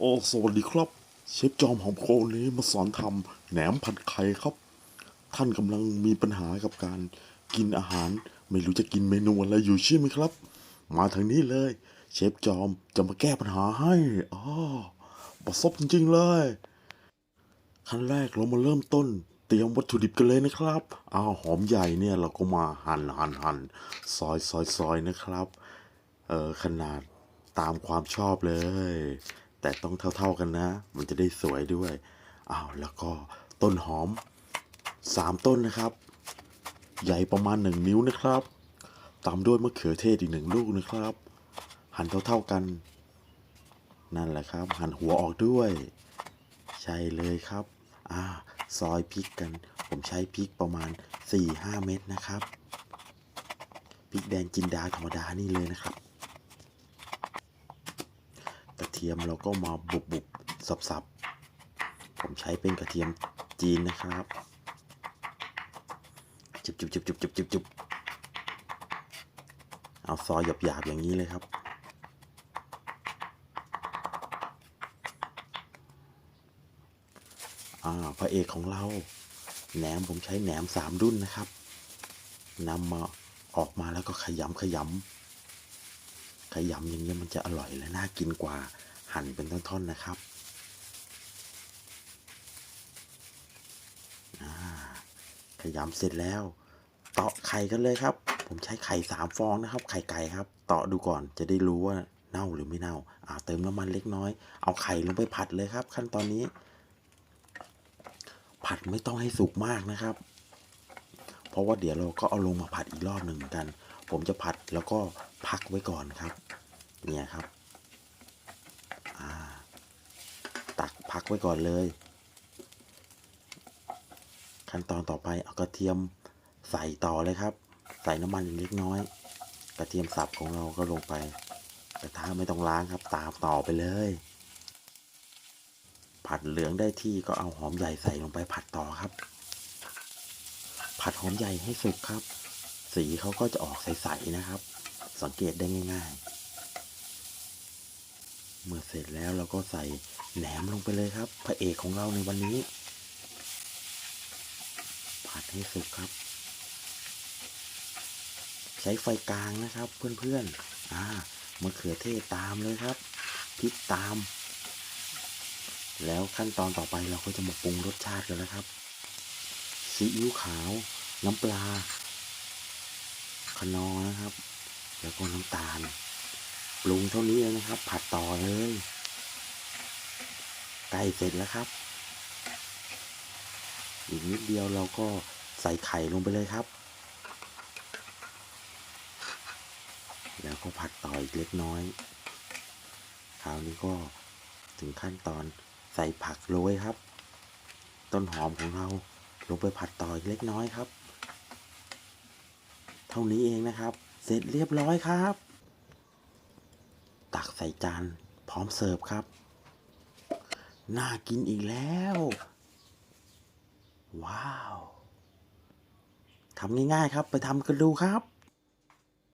โอ้สวัสดีครับ เชฟจอมของโคนี้มาสอนทำแหนมผัดไข่ครับ ท่านกำลังมีปัญหากับการกินอาหาร ไม่รู้จะกินเมนูอะไรอยู่ใช่ไหมครับ มาทางนี้เลย เชฟจอมจะมาแก้ปัญหาให้อ๋อประสบจริงๆเลยขั้นแรกเรามาเริ่มต้น เตรียมวัตถุดิบกันเลยนะครับอ้าวหอมใหญ่เนี่ยเราก็มาหั่นหั่นหั่นซอยซอยซอยนะครับเออขนาดตามความชอบเลย แต่ต้องเท่า ๆกันนะ มันจะได้สวยด้วยอ้าวแล้วก็ต้นหอมสามต้นนะครับ ใหญ่ประมาณหนึ่งนิ้วนะครับ ตามด้วยมะเขือเทศอีกหนึ่งลูกนะครับ หั่นเท่าๆกัน นั่นแหละครับ หั่นหัวออกด้วย ใช่เลยครับอ่าซอยพริกกัน ผมใช้พริกประมาณ 4-5 เม็ดนะครับพริกแดงจินดาธรรมดานี่เลยนะครับ เทียมเราก็มาบุบบุบสับสับผมใช้เป็นกระเทียมจีนนะครับ จุบจุบจุบจุบจุบจุบจุบเอาซอยหยาบหยาบๆอย่างนี้เลยครับ อ่าพระเอกของเราแหนมผมใช้แหนมสามรุ่นนะครับนำมาออกมาแล้วก็ขยำขยำ ขยำอย่างเงี้ยมันจะอร่อยและน่ากินกว่าหั่นเป็นท่อนๆนะครับขยำเสร็จแล้ว เตาะไข่กันเลยครับ ผมใช้ไข่สามฟองนะครับ ไข่ไก่ครับเตาะดูก่อนจะได้รู้ว่าเน่าหรือไม่เน่าอ่าเติมน้ำมันเล็กน้อย เอาไข่ลงไปผัดเลยครับ ขั้นตอนนี้ ผัดไม่ต้องให้สุกมากนะครับ เพราะว่าเดี๋ยวเราก็เอาลงมาผัดอีกรอบหนึ่งเหมือนกัน ผมจะผัดแล้วก็พักไว้ก่อนครับ เนี่ยครับตักพักไว้ก่อนเลย ขั้นตอนต่อไปเอากระเทียมใส่ต่อเลยครับ ใส่น้ำมันเล็กน้อย กระเทียมสับของเราก็ลงไปกระทะไม่ต้องล้างครับตามต่อไปเลย ผัดเหลืองได้ที่ก็เอาหอมใหญ่ใส่ลงไปผัดต่อครับ ผัดหอมใหญ่ให้สุกครับ สีเขาก็จะออกใสๆนะครับ สังเกตได้ง่าย ๆ เมื่อเสร็จแล้วเราก็ใส่แหนมลงไปเลยครับ พระเอกของเราในวันนี้ ผัดให้สุกครับ ใช้ไฟกลางนะครับเพื่อนๆอ่ามะเขือเทศตามเลยครับพริกตาม แล้วขั้นตอนต่อไปเราก็จะมาปรุงรสชาติกันแล้วครับซีอิ๊วขาว น้ำปลาคนอนะครับ แล้วก็น้ำตาล ปรุงเท่านี้เลยนะครับ ผัดต่อเลยใกล้เสร็จแล้วครับ อีกนิดเดียวเราก็ใส่ไข่ลงไปเลยครับ แล้วก็ผัดต่ออีกเล็กน้อย คราวนี้ก็ถึงขั้นตอนใส่ผักโรยครับ ต้นหอมของเราลงไปผัดต่ออีกเล็กน้อยครับ เท่านี้เองนะครับ เสร็จเรียบร้อยครับ ตักใส่จานพร้อมเสิร์ฟครับ น่ากินอีกแล้ว ว้าวทำง่ายๆครับ ไปทำกันดูครับ